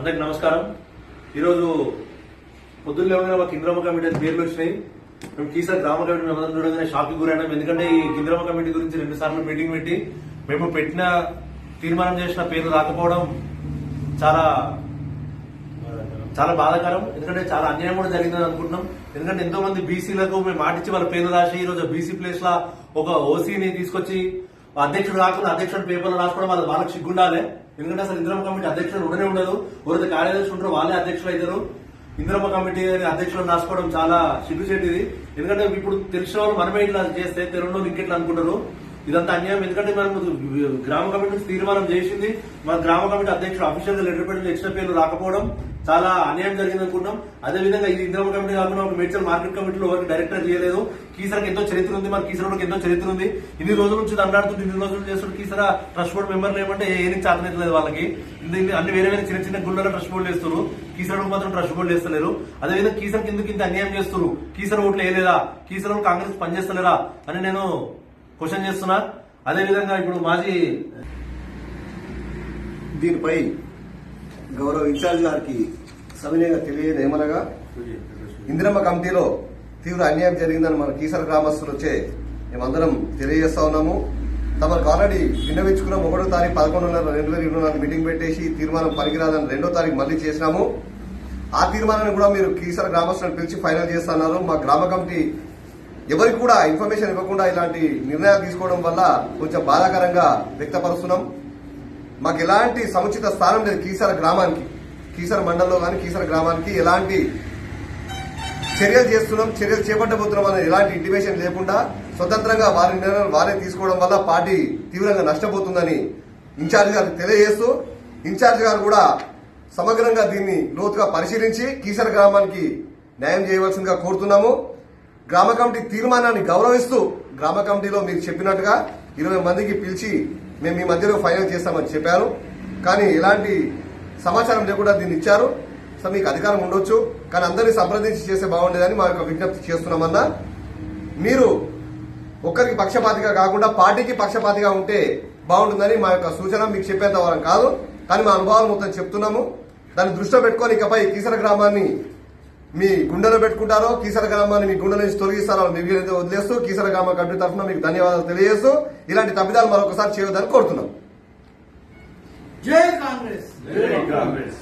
అందరికి నమస్కారం. ఈరోజు పొద్దున్నే లేవగానే ఒక ఇంద్రమ్మ కమిటీ పేర్లు వచ్చినాయి. మేము కీసా గ్రామ కమిటీ మేమందరం చూడగానే షాక్ గురైనాం. ఎందుకంటే ఈ ఇంద్రమ్మ కమిటీ గురించి రెండు సార్లు మీటింగ్ పెట్టి మేము పెట్టిన తీర్మానం చేసిన పేర్లు రాకపోవడం చాలా చాలా బాధాకరం. ఎందుకంటే చాలా అన్యాయం కూడా జరిగిందని అనుకుంటున్నాం. ఎందుకంటే ఎంతో మంది బీసీలకు మేము మాటిచ్చి వాళ్ళ పేర్లు రాసి ఈ రోజు బీసీ ప్లేస్ లా ఒక ఓసీని తీసుకొచ్చి అధ్యక్షుడు రాకుండా అధ్యక్షుడు పేపర్లు రాసుకోవడం వాళ్ళ వాళ్ళకి సిగ్గుండాలి. ఎందుకంటే అసలు ఇందిరమ్మ కమిటీ అధ్యక్షుడు ఉండనే ఉండదు. ఎవరైతే కార్యదర్శులు ఉంటారో వాళ్ళే అధ్యక్షులు అవుతారు. ఇందిరమ్మ కమిటీ అని అధ్యక్షులను రాసుకోవడం చాలా సిగ్గుచేటిది. ఎందుకంటే ఇప్పుడు తెలిసిన వాళ్ళు మనమే ఇట్లా చేస్తే తెలుగులో ఇంకెట్లా అనుకుంటారు? ఇదంతా అన్యాయం. ఎందుకంటే మనం గ్రామ కమిటీ తీర్మానం చేసింది. మన గ్రామ కమిటీ అధ్యక్షుడు అఫీషియల్గా లెటర్ పెట్టి ఎక్స్ట్రా పేర్లు రాకపోవడం చాలా అన్యాయం జరిగింది అనుకుంటాం అదే విధంగా ఇది ఇంద్రమ కమిటీ కాకుండా ఒక మేడ్చల్ మార్కెట్ కమిటీలో ఎవరికి డైరెక్టర్ చేయలేదు. కీసరకు ఎంతో చరిత్ర ఉంది. మన కీసరకు ఎంతో చరిత్ర ఉంది. ఇన్ని రోజుల నుంచి దండాడుతుంది ఇన్ని రోజులు చేస్తున్న కీసర ట్రస్ట్ బోర్డు మెంబర్లు ఏమంటే ఏ చాలనేట్లేదు వాళ్ళకి. ఇది- వాళ్ళకి అన్ని వేరే వేరే చిన్న చిన్న గుళ్ళలో ట్రస్ట్ బోర్డు వేస్తారు కీసరకు మాత్రం ట్రస్ట్ బోర్డు వేస్తలేరు. అదే విధంగా కీసర్ కిందకి ఇంత అన్యాయం చేస్తారు కీసర ఓట్లు వేయలేదా? కీసర కాంగ్రెస్ పనిచేస్తలేరా? అని నేను క్వశ్చన్ చేస్తున్నా అదే విధంగా ఇప్పుడు మాజీ దీనిపై గౌరవ ఇన్ఛార్జ్ గారికి సవినయంగా తెలియదు ఏమనగా ఇందిరమ్మ కమిటీలో తీవ్ర అన్యాయం జరిగిందని మన కీసర గ్రామస్తులు వచ్చే మేమందరం తెలియజేస్తా ఉన్నాము. తమకు ఆల్రెడీ విన్నవించుకున్నాం ఒకటో తారీఖు పదకొండున్నర రెండు వేల ఇరవై నాలుగు మీటింగ్ పెట్టేసి తీర్మానం పనికిరాదని రెండో తారీఖు మళ్ళీ చేసినాము. ఆ తీర్మానాన్ని కూడా మీరు కీసర గ్రామస్తులను పిలిచి ఫైనల్ చేస్తున్నారు మా గ్రామ కమిటీ ఎవరికి కూడా ఇన్ఫర్మేషన్ ఇవ్వకుండా ఇలాంటి నిర్ణయాలు తీసుకోవడం వల్ల కొంచెం బాధాకరంగా వ్యక్తపరుస్తున్నాం. మాకు ఎలాంటి సముచిత స్థానం లేదు కీసర గ్రామానికి. కీసర మండలంలో కానీ కీసర గ్రామానికి ఎలాంటి చర్యలు చేస్తున్నాం చర్యలు చేపట్టబోతున్నాం అనేది ఎలాంటి ఇంటిమేషన్ లేకుండా స్వతంత్రంగా వారి నిర్ణయాలు వారే తీసుకోవడం వల్ల పార్టీ తీవ్రంగా నష్టపోతుందని ఇన్ఛార్జ్ గారు తెలియజేస్తూ ఇన్ఛార్జ్ గారు కూడా సమగ్రంగా దీన్ని లోతుగా పరిశీలించి కీసర గ్రామానికి న్యాయం చేయవలసిందిగా కోరుతున్నాము. గ్రామ కమిటీ తీర్మానాన్ని గౌరవిస్తూ గ్రామ కమిటీలో మీరు చెప్పినట్టుగా ఇరవై మందికి పిలిచి మేము మీ మధ్యలో ఫైనల్ చేస్తామని చెప్పారు. కానీ ఎలాంటి సమాచారం లేకుండా దీన్ని ఇచ్చారు. సో మీకు అధికారం ఉండొచ్చు కానీ అందరినీ సంప్రదించి చేస్తే బాగుండేదని మా యొక్క విజ్ఞప్తి చేస్తున్నామన్నా. మీరు ఒక్కరికి పక్షపాతిగా కాకుండా పార్టీకి పక్షపాతిగా ఉంటే బాగుంటుందని మా యొక్క సూచన మీకు చెప్పేంత వరం కాదు. కానీ మా అనుభవాలు మొత్తం చెప్తున్నాము. దాన్ని దృష్టిలో పెట్టుకొని ఇకపై కీసర గ్రామాన్ని మీ గుండెలో పెట్టుకుంటారో కీసర గ్రామాన్ని మీ గుండెల నుంచి తొలగిస్తారో మీరు వదిలేస్తూ కీసర గ్రామ కమిటీ తరఫున మీకు ధన్యవాదాలు తెలియజేస్తూ ఇలాంటి తప్పిదాలు మరొకసారి చేయొద్దని కోరుతున్నాం. జై కాంగ్రెస్. కాంగ్రెస్.